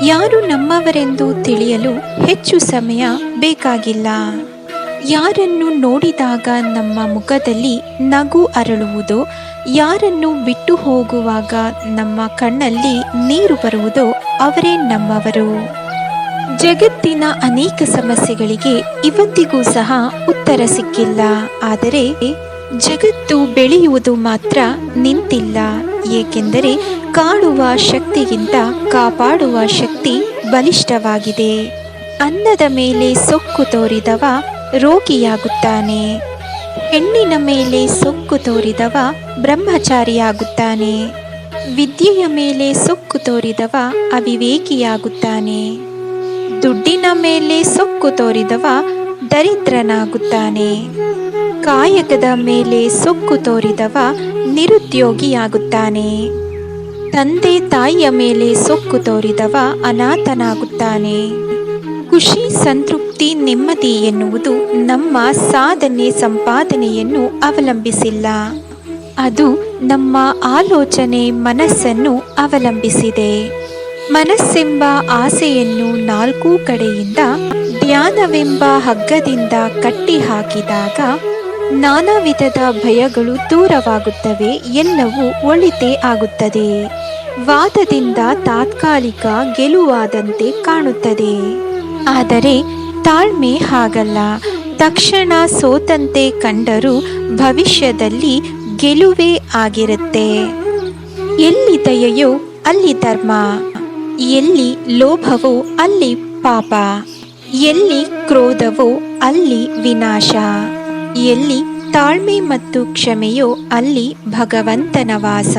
ಯಾರು ನಮ್ಮವರೆಂದು ತಿಳಿಯಲು ಹೆಚ್ಚು ಸಮಯ ಬೇಕಾಗಿಲ್ಲ. ಯಾರನ್ನು ನೋಡಿದಾಗ ನಮ್ಮ ಮುಖದಲ್ಲಿ ನಗು ಅರಳುವುದೋ, ಯಾರನ್ನು ಬಿಟ್ಟು ಹೋಗುವಾಗ ನಮ್ಮ ಕಣ್ಣಲ್ಲಿ ನೀರು ಬರುವುದೋ ಅವರೇ ನಮ್ಮವರು. ಜಗತ್ತಿನ ಅನೇಕ ಸಮಸ್ಯೆಗಳಿಗೆ ಇವತ್ತಿಗೂ ಸಹ ಉತ್ತರ ಸಿಕ್ಕಿಲ್ಲ. ಆದರೆ ಜಗತ್ತು ಬೆಳೆಯುವುದು ಮಾತ್ರ ನಿಂತಿಲ್ಲ, ಏಕೆಂದರೆ ಕಾಡುವ ಶಕ್ತಿಗಿಂತ ಕಾಪಾಡುವ ಶಕ್ತಿ ಬಲಿಷ್ಠವಾಗಿದೆ. ಅನ್ನದ ಮೇಲೆ ಸೊಕ್ಕು ತೋರಿದವ ರೋಗಿಯಾಗುತ್ತಾನೆ. ಹೆಣ್ಣಿನ ಮೇಲೆ ಸೊಕ್ಕು ತೋರಿದವ ಬ್ರಹ್ಮಚಾರಿಯಾಗುತ್ತಾನೆ. ವಿದ್ಯೆಯ ಮೇಲೆ ಸೊಕ್ಕು ತೋರಿದವ ಅವಿವೇಕಿಯಾಗುತ್ತಾನೆ. ದುಡ್ಡಿನ ಮೇಲೆ ಸೊಕ್ಕು ತೋರಿದವ ದರಿದ್ರನಾಗುತ್ತಾನೆ. ಕಾಯಕದ ಮೇಲೆ ಸೊಕ್ಕು ತೋರಿದವ ನಿರುದ್ಯೋಗಿಯಾಗುತ್ತಾನೆ. ತಂದೆ ತಾಯಿಯ ಮೇಲೆ ಸೊಕ್ಕು ತೋರಿದವ ಅನಾಥನಾಗುತ್ತಾನೆ. ಖುಷಿ, ಸಂತೃಪ್ತಿ, ನೆಮ್ಮದಿ ಎನ್ನುವುದು ನಮ್ಮ ಸಾಧನೆ ಸಂಪಾದನೆಯನ್ನು ಅವಲಂಬಿಸಿಲ್ಲ. ಅದು ನಮ್ಮ ಆಲೋಚನೆ ಮನಸ್ಸನ್ನು ಅವಲಂಬಿಸಿದೆ. ಮನಸ್ಸೆಂಬ ಆಸೆಯನ್ನು ನಾಲ್ಕೂ ಕಡೆಯಿಂದ ಧ್ಯಾನವೆಂಬ ಹಗ್ಗದಿಂದ ಕಟ್ಟಿ ಹಾಕಿದಾಗ ನಾನಾ ವಿಧದ ಭಯಗಳು ದೂರವಾಗುತ್ತವೆ, ಎಲ್ಲವೂ ಒಳಿತೇ ಆಗುತ್ತದೆ. ವಾದದಿಂದ ತಾತ್ಕಾಲಿಕ ಗೆಲುವಾದಂತೆ ಕಾಣುತ್ತದೆ. ಆದರೆ ತಾಳ್ಮೆ ಹಾಗಲ್ಲ. ತಕ್ಷಣ ಸೋತಂತೆ ಕಂಡರೂ ಭವಿಷ್ಯದಲ್ಲಿ ಗೆಲುವೇ ಆಗಿರುತ್ತೆ. ಎಲ್ಲಿ ದಯೆಯೋ ಅಲ್ಲಿ ಧರ್ಮ. ಎಲ್ಲಿ ಲೋಭವೋ ಅಲ್ಲಿ ಪಾಪ. ಎಲ್ಲಿ ಕ್ರೋಧವೋ ಅಲ್ಲಿ ವಿನಾಶ. ಎಲ್ಲಿ ತಾಳ್ಮೆ ಮತ್ತು ಕ್ಷಮೆಯೋ ಅಲ್ಲಿ ಭಗವಂತನ ವಾಸ.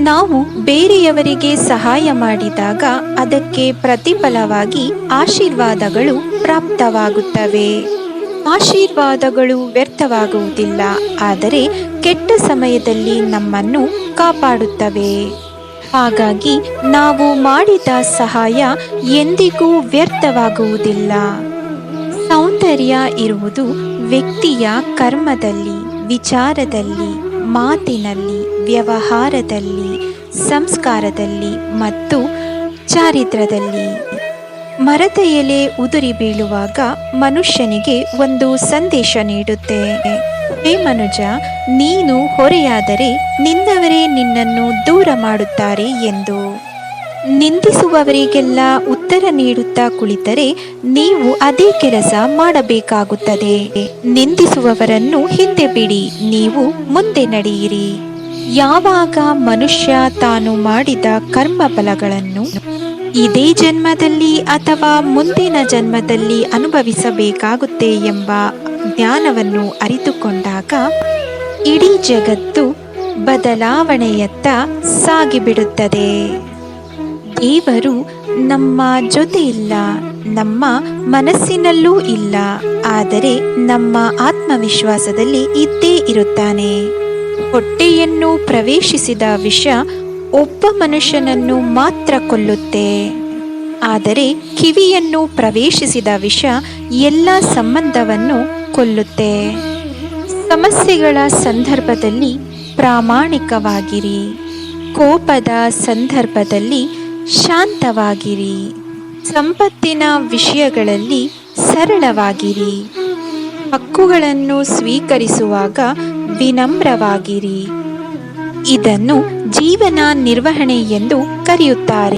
ನಾವು ಬೇರೆಯವರಿಗೆ ಸಹಾಯ ಮಾಡಿದಾಗ ಅದಕ್ಕೆ ಪ್ರತಿಫಲವಾಗಿ ಆಶೀರ್ವಾದಗಳು ಪ್ರಾಪ್ತವಾಗುತ್ತವೆ. ಆಶೀರ್ವಾದಗಳು ವ್ಯರ್ಥವಾಗುವುದಿಲ್ಲ, ಆದರೆ ಕೆಟ್ಟ ಸಮಯದಲ್ಲಿ ನಮ್ಮನ್ನು ಕಾಪಾಡುತ್ತವೆ. ಹಾಗಾಗಿ ನಾವು ಮಾಡಿದ ಸಹಾಯ ಎಂದಿಗೂ ವ್ಯರ್ಥವಾಗುವುದಿಲ್ಲ. ಸೌಂದರ್ಯ ಇರುವುದು ವ್ಯಕ್ತಿಯ ಕರ್ಮದಲ್ಲಿ, ವಿಚಾರದಲ್ಲಿ, ಮಾತಿನಲ್ಲಿ, ವ್ಯವಹಾರದಲ್ಲಿ, ಸಂಸ್ಕಾರದಲ್ಲಿ ಮತ್ತು ಚಾರಿತ್ರದಲ್ಲಿ. ಮರದ ಎಲೆ ಉದುರಿ ಬೀಳುವಾಗ ಮನುಷ್ಯನಿಗೆ ಒಂದು ಸಂದೇಶ ನೀಡುತ್ತೆ. ಹೇ ಮನುಜ, ನೀನು ಹೊರೆಯಾದರೆ ನಿನ್ನವರೇ ನಿನ್ನನ್ನು ದೂರ ಮಾಡುತ್ತಾರೆ ಎಂದು. ನಿಂದಿಸುವವರಿಗೆಲ್ಲ ಉತ್ತರ ನೀಡುತ್ತಾ ಕುಳಿತರೆ ನೀವು ಅದೇ ಕೆಲಸ ಮಾಡಬೇಕಾಗುತ್ತದೆ. ನಿಂದಿಸುವವರನ್ನು ಹಿಂದೆ ಬಿಡಿ ನೀವು ಮುಂದೆ ನಡೆಯಿರಿ. ಯಾವಾಗ ಮನುಷ್ಯ ತಾನು ಮಾಡಿದ ಕರ್ಮ ಫಲಗಳನ್ನು ಇದೇ ಜನ್ಮದಲ್ಲಿ ಅಥವಾ ಮುಂದಿನ ಜನ್ಮದಲ್ಲಿ ಅನುಭವಿಸಬೇಕಾಗುತ್ತೆ ಎಂಬ ಜ್ಞಾನವನ್ನು ಅರಿತುಕೊಂಡಾಗ ಇಡೀ ಜಗತ್ತು ಬದಲಾವಣೆಯತ್ತ ಸಾಗಿಬಿಡುತ್ತದೆ. ದೇವರು ನಮ್ಮ ಜೊತೆ ಇಲ್ಲ ನಮ್ಮ ಮನಸ್ಸಿನಲ್ಲೂ ಇಲ್ಲ, ಆದರೆ ನಮ್ಮ ಆತ್ಮವಿಶ್ವಾಸದಲ್ಲಿ ಇದ್ದೇ ಇರುತ್ತಾನೆ. ಹೊಟ್ಟೆಯನ್ನು ಪ್ರವೇಶಿಸಿದ ವಿಷ ಒಬ್ಬ ಮನುಷ್ಯನನ್ನು ಮಾತ್ರ ಕೊಲ್ಲುತ್ತೆ. ಆದರೆ ಕಿವಿಯನ್ನು ಪ್ರವೇಶಿಸಿದ ವಿಷ ಎಲ್ಲ ಸಂಬಂಧವನ್ನು ಕೊಲ್ಲುತ್ತೆ. ಸಮಸ್ಯೆಗಳ ಸಂದರ್ಭದಲ್ಲಿ ಪ್ರಾಮಾಣಿಕವಾಗಿರಿ. ಕೋಪದ ಸಂದರ್ಭದಲ್ಲಿ ಶಾಂತವಾಗಿರಿ. ಸಂಪತ್ತಿನ ವಿಷಯಗಳಲ್ಲಿ ಸರಳವಾಗಿರಿ. ಹಕ್ಕುಗಳನ್ನು ಸ್ವೀಕರಿಸುವಾಗ ವಿನಮ್ರವಾಗಿರಿ. ಇದನ್ನು ಜೀವನ ನಿರ್ವಹಣೆ ಎಂದು ಕರೆಯುತ್ತಾರೆ.